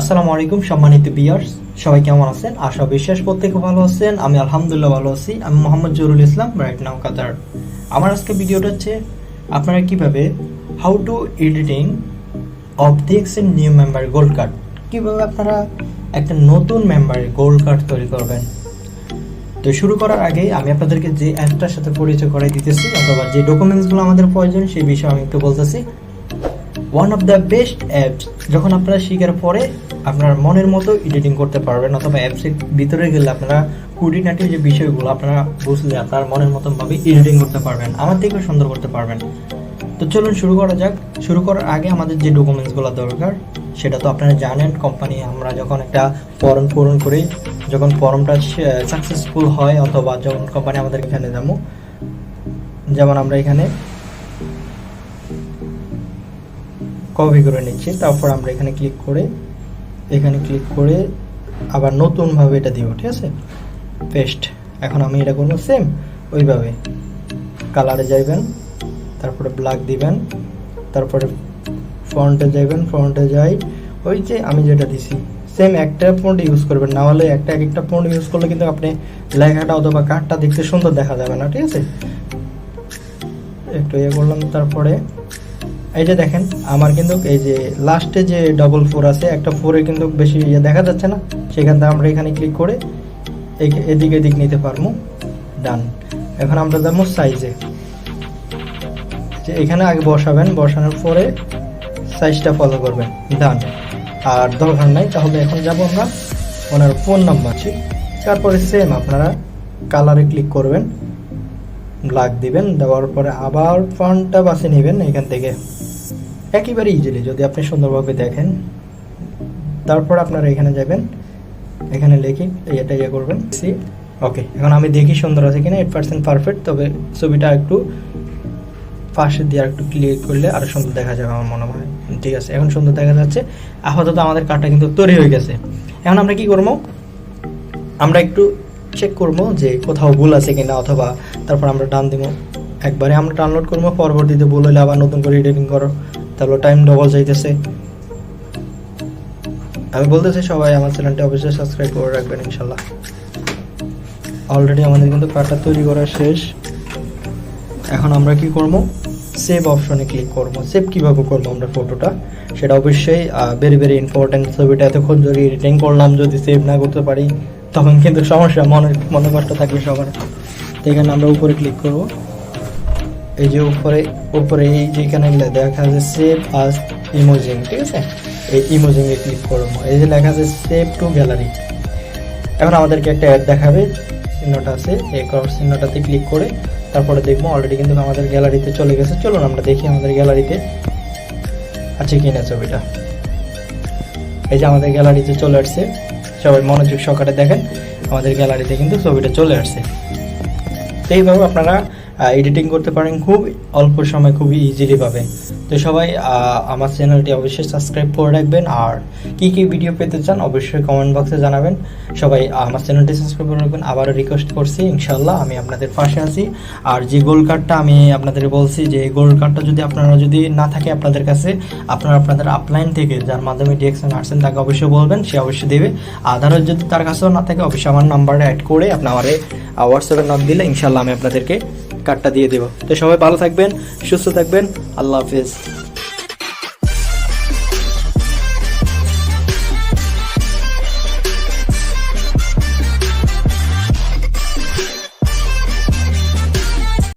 আসসালামু আলাইকুম, সম্মানিত বিয়ার্স সবাই কেমন আছেন? আশা বিশ্বাস প্রত্যেকে ভালো আছেন। আমি আলহামদুলিল্লাহ ভালো আছি। আমি মোহাম্মদ জরুল ইসলাম রাইট নাও কাতার আমার আজকে ভিডিওটা হচ্ছে, আপনারা কীভাবে how to editing of the এক্সেন new member gold card কীভাবে আপনারা একটা নতুন মেম্বারের গোল্ড কার্ড তৈরি করবেন। তো শুরু করার আগে আমি আপনাদেরকে যে অ্যাপটার সাথে পরিচয় করাই দিতেছি, অথবা যে ডকুমেন্টসগুলো আমাদের প্রয়োজন, সেই বিষয়ে আমি একটু বলতেছি। One of the best apps যখন আপনারা শিখার পরে আপনার মনের মতো এডিটিং করতে পারবেন অথবা অ্যাপসের ভিতরে গেলে আপনারা খুঁটিনাটি যে বিষয়গুলো আপনারা বুঝলে আপনার মনের মতন ভাবে এডিটিং করতে পারবেন, আমার থেকেও সুন্দর করতে পারবেন। তো চলুন শুরু করা যাক। শুরু করার আগে আমাদের যে ডকুমেন্টসগুলো দরকার, সেটা তো আপনারা জানেন কোম্পানি আমরা যখন একটা ফর্ম পূরণ করি, যখন ফর্মটা সাকসেসফুল হয় অথবা যখন কোম্পানি আমাদের এখানে যাব যেমন আমরা এখানে কপি করে নিচ্ছি। তারপর আমরা এখানে ক্লিক করে, এখানে ক্লিক করে আবার নতুনভাবে এটা দিব, ঠিক আছে? পেস্ট এখন আমি এটা করব সেম ওইভাবে। কালারে যাইবেন, তারপরে ব্ল্যাক দিবেন, তারপরে ফন্টে যাইবেন ফন্টে যাই। ওই যে আমি যেটা দিছি সেম একটা ফন্ট ইউজ করবেন। না হলে একটা এক একটা ফন্ট ইউজ করলে কিন্তু আপনি লেখাটা অথবা কার্ডটা দেখতে সুন্দর দেখা যাবে না, ঠিক আছে? একটু ইয়ে করলাম তারপরে এই যে দেখেন, আমার কিন্তু এই যে লাস্টে যে ডবল ফোর আছে, একটা ফোরে কিন্তু বেশি ইয়ে দেখা যাচ্ছে না। সেখান থেকে আমরা এখানে ক্লিক করে এদিক এদিক নিতে পারব। ডান এখন আমরা যাব সাইজে যে এখানে আগে বসাবেন, বসানোর পরে সাইজটা ফলো করবেন। ডান আর দরকার নাই, তাহলে এখন যাব আমরা ওনার ফোন নাম্বার ঠিক তারপরে সেম আপনারা কালারে ক্লিক করবেন। ব্ল্যাক দিবেন, দেওয়ার পরে আবার ফন্টটা বাছে নেবেন এখান থেকে। একেবারে ইজিলি যদি আপনি সুন্দরভাবে দেখেন, তারপর আপনারা এখানে যাবেন, এখানে লিখি, এটা ইয়ে করবেন সি ওকে এখন আমি দেখি সুন্দর আছে কিনা এইট পার্সেন্ট পারফেক্ট তবে ছবিটা একটু পাশে দিয়ে আর একটু ক্লিক করলে আরও সুন্দর দেখা যাবে আমার মনে হয়। ঠিক আছে, এখন সুন্দর দেখা যাচ্ছে। আপাতত আমাদের কার্ডটা কিন্তু তৈরি হয়ে গেছে। এখন আমরা কি করব? আমরা একটু চেক করব যে কোথাও ভুল আছে কিনা, অথবা তারপর আমরা ডান দিব। একবারে আমরা ডাউনলোড করব, পরবর্তীতে ভুল হলে আবার নতুন করে এডিটিং করো। তাহলে টাইম ডবল যাইতেছে। আমি বলতেছি সবাই, আমার চ্যানেলটা অবশ্যই সাবস্ক্রাইব করে রাখবেন, ইনশাল্লাহ। অলরেডি আমাদের কিন্তু কার্ডটা তৈরি করা শেষ। এখন আমরা কি করব? সেভ অপশনে ক্লিক করব। সেভ কীভাবে করব আমরা ফটোটা সেটা অবশ্যই ভেরি ভেরি ইম্পর্টেন্ট ছবিটা এতক্ষণ যদি এডিটিং করলাম, যদি সেভ না করতে পারি, তখন কিন্তু সমস্যা, মনে মনে কষ্ট থাকবে সবার। এখানে আমরা উপরে ক্লিক করব। এই যে উপরে উপরে এই যেখানে দেখা আছে সেভ আস ইমোজিং ঠিক আছে? এই ইমোজিং এ ক্লিক করব এই যে লেখা আছে সেভ টু গ্যালারি এখন আমাদেরকে একটা অ্যাড দেখাবে। চিহ্নটা আছে, এই ক্রস চিহ্নটাতে ক্লিক করে তারপরে দেখব অলরেডি কিন্তু আমাদের গ্যালারিতে চলে গেছে। চলুন আমরা দেখি আমাদের গ্যালারিতে আছে কিনা ছবিটা। এই যে আমাদের গ্যালারিতে চলে আসছে। সবাই মনোযোগ সহকারে দেখেন, আমাদের গ্যালারিতে কিন্তু ছবিটা চলে আসছে। এইভাবে আপনারা এডিটিং করতে পারেন খুব অল্প সময় খুবই ইজিলি পাবে তো সবাই আমার চ্যানেলটি অবশ্যই সাবস্ক্রাইব করে রাখবেন। আর কি কি ভিডিও পেতে চান অবশ্যই কমেন্ট বক্সে জানাবেন। সবাই আমার চ্যানেলটি সাবস্ক্রাইব করে রাখবেন। আবারও রিকোয়েস্ট করছি ইনশাল্লাহ আমি আপনাদের পাশে আছি। আর যে গোল কার্ডটা আমি আপনাদের বলছি, যে গোল কার্ডটা যদি আপনারা যদি না থাকে আপনাদের কাছে, আপনারা আপনাদের আপলাইন থেকে, যার মাধ্যমে ডিএক্সএন আসছেন তাকে অবশ্যই বলবেন, সে অবশ্যই দেবে। আধারও যদি তার কাছেও না থাকে, অবশ্যই আমার নাম্বারে অ্যাড করে আপনি আমারে হোয়াটসঅ্যাপে নক দিলে ইনশাল্লাহ আমি আপনাদেরকে কার্ডটা দিয়ে দেবো। তো সবাই ভালো থাকবেন সুস্থ থাকবেন আল্লাহ হাফিজ।